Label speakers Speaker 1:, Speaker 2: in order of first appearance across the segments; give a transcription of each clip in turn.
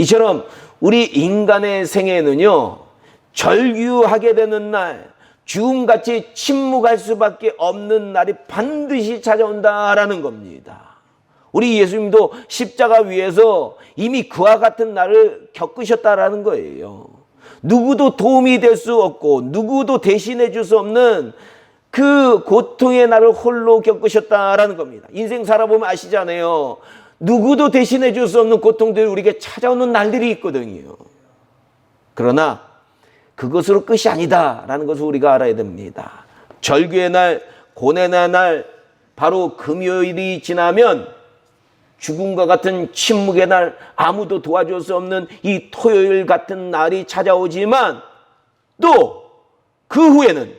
Speaker 1: 이처럼 우리 인간의 생애는요, 절규하게 되는 날, 죽음같이 침묵할 수밖에 없는 날이 반드시 찾아온다라는 겁니다. 우리 예수님도 십자가 위에서 이미 그와 같은 날을 겪으셨다라는 거예요. 누구도 도움이 될 수 없고 누구도 대신해 줄 수 없는 그 고통의 날을 홀로 겪으셨다라는 겁니다. 인생 살아보면 아시잖아요. 누구도 대신해 줄 수 없는 고통들이 우리에게 찾아오는 날들이 있거든요. 그러나 그것으로 끝이 아니다라는 것을 우리가 알아야 됩니다. 절규의 날, 고난의 날, 바로 금요일이 지나면 죽음과 같은 침묵의 날, 아무도 도와줄 수 없는 이 토요일 같은 날이 찾아오지만 또 그 후에는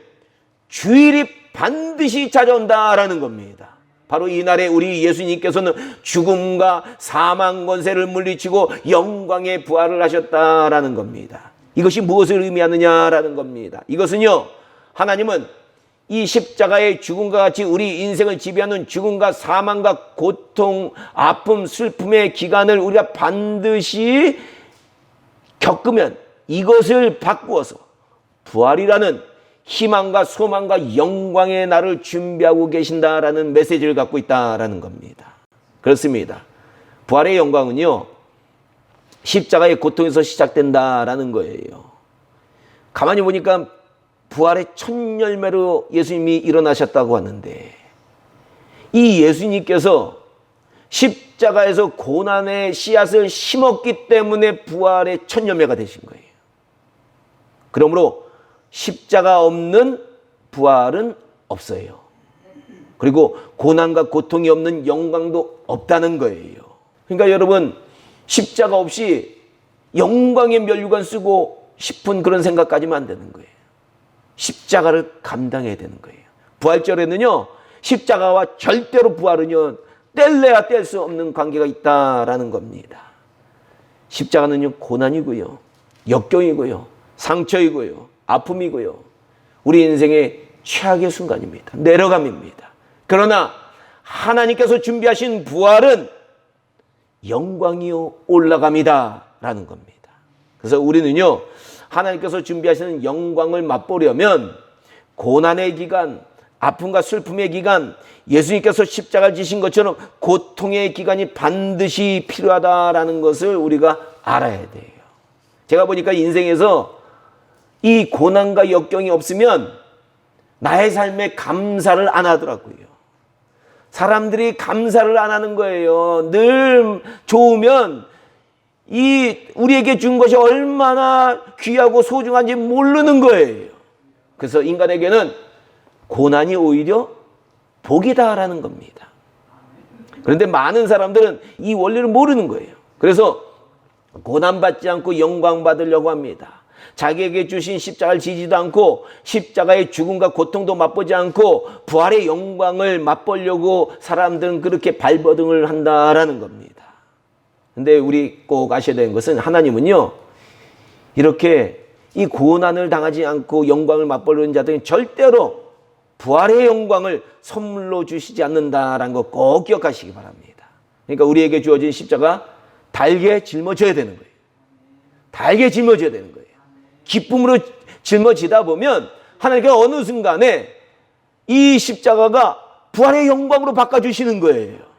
Speaker 1: 주일이 반드시 찾아온다라는 겁니다. 바로 이 날에 우리 예수님께서는 죽음과 사망 권세를 물리치고 영광의 부활을 하셨다라는 겁니다. 이것이 무엇을 의미하느냐라는 겁니다. 이것은요, 하나님은 이 십자가의 죽음과 같이 우리 인생을 지배하는 죽음과 사망과 고통, 아픔, 슬픔의 기간을 우리가 반드시 겪으면 이것을 바꾸어서 부활이라는 희망과 소망과 영광의 날을 준비하고 계신다라는 메시지를 갖고 있다라는 겁니다. 그렇습니다. 부활의 영광은요, 십자가의 고통에서 시작된다라는 거예요. 가만히 보니까 부활의 첫 열매로 예수님이 일어나셨다고 하는데, 이 예수님께서 십자가에서 고난의 씨앗을 심었기 때문에 부활의 첫 열매가 되신 거예요. 그러므로 십자가 없는 부활은 없어요. 그리고 고난과 고통이 없는 영광도 없다는 거예요. 그러니까 여러분 십자가 없이 영광의 면류관 쓰고 싶은 그런 생각까지만 안 되는 거예요. 십자가를 감당해야 되는 거예요. 부활절에는요 십자가와 절대로 부활은요 뗄래야 뗄 수 없는 관계가 있다라는 겁니다. 십자가는요 고난이고요 역경이고요 상처이고요 아픔이고요. 우리 인생의 최악의 순간입니다. 내려감입니다. 그러나 하나님께서 준비하신 부활은 영광이요 올라감이다 라는 겁니다. 그래서 우리는요 하나님께서 준비하시는 영광을 맛보려면 고난의 기간, 아픔과 슬픔의 기간, 예수님께서 십자가를 지신 것처럼 고통의 기간이 반드시 필요하다라는 것을 우리가 알아야 돼요. 제가 보니까 인생에서 이 고난과 역경이 없으면 나의 삶에 감사를 안 하더라고요. 사람들이 감사를 안 하는 거예요. 늘 좋으면 이 우리에게 준 것이 얼마나 귀하고 소중한지 모르는 거예요. 그래서 인간에게는 고난이 오히려 복이다라는 겁니다. 그런데 많은 사람들은 이 원리를 모르는 거예요. 그래서 고난받지 않고 영광 받으려고 합니다. 자기에게 주신 십자가를 지지도 않고 십자가의 죽음과 고통도 맛보지 않고 부활의 영광을 맛보려고 사람들은 그렇게 발버둥을 한다라는 겁니다. 근데 우리 꼭 아셔야 되는 것은 하나님은요, 이렇게 이 고난을 당하지 않고 영광을 맛보려는 자들은 절대로 부활의 영광을 선물로 주시지 않는다라는 거 꼭 기억하시기 바랍니다. 그러니까 우리에게 주어진 십자가 달게 짊어져야 되는 거예요. 달게 짊어져야 되는 거예요. 기쁨으로 짊어지다 보면 하나님께 어느 순간에 이 십자가가 부활의 영광으로 바꿔주시는 거예요.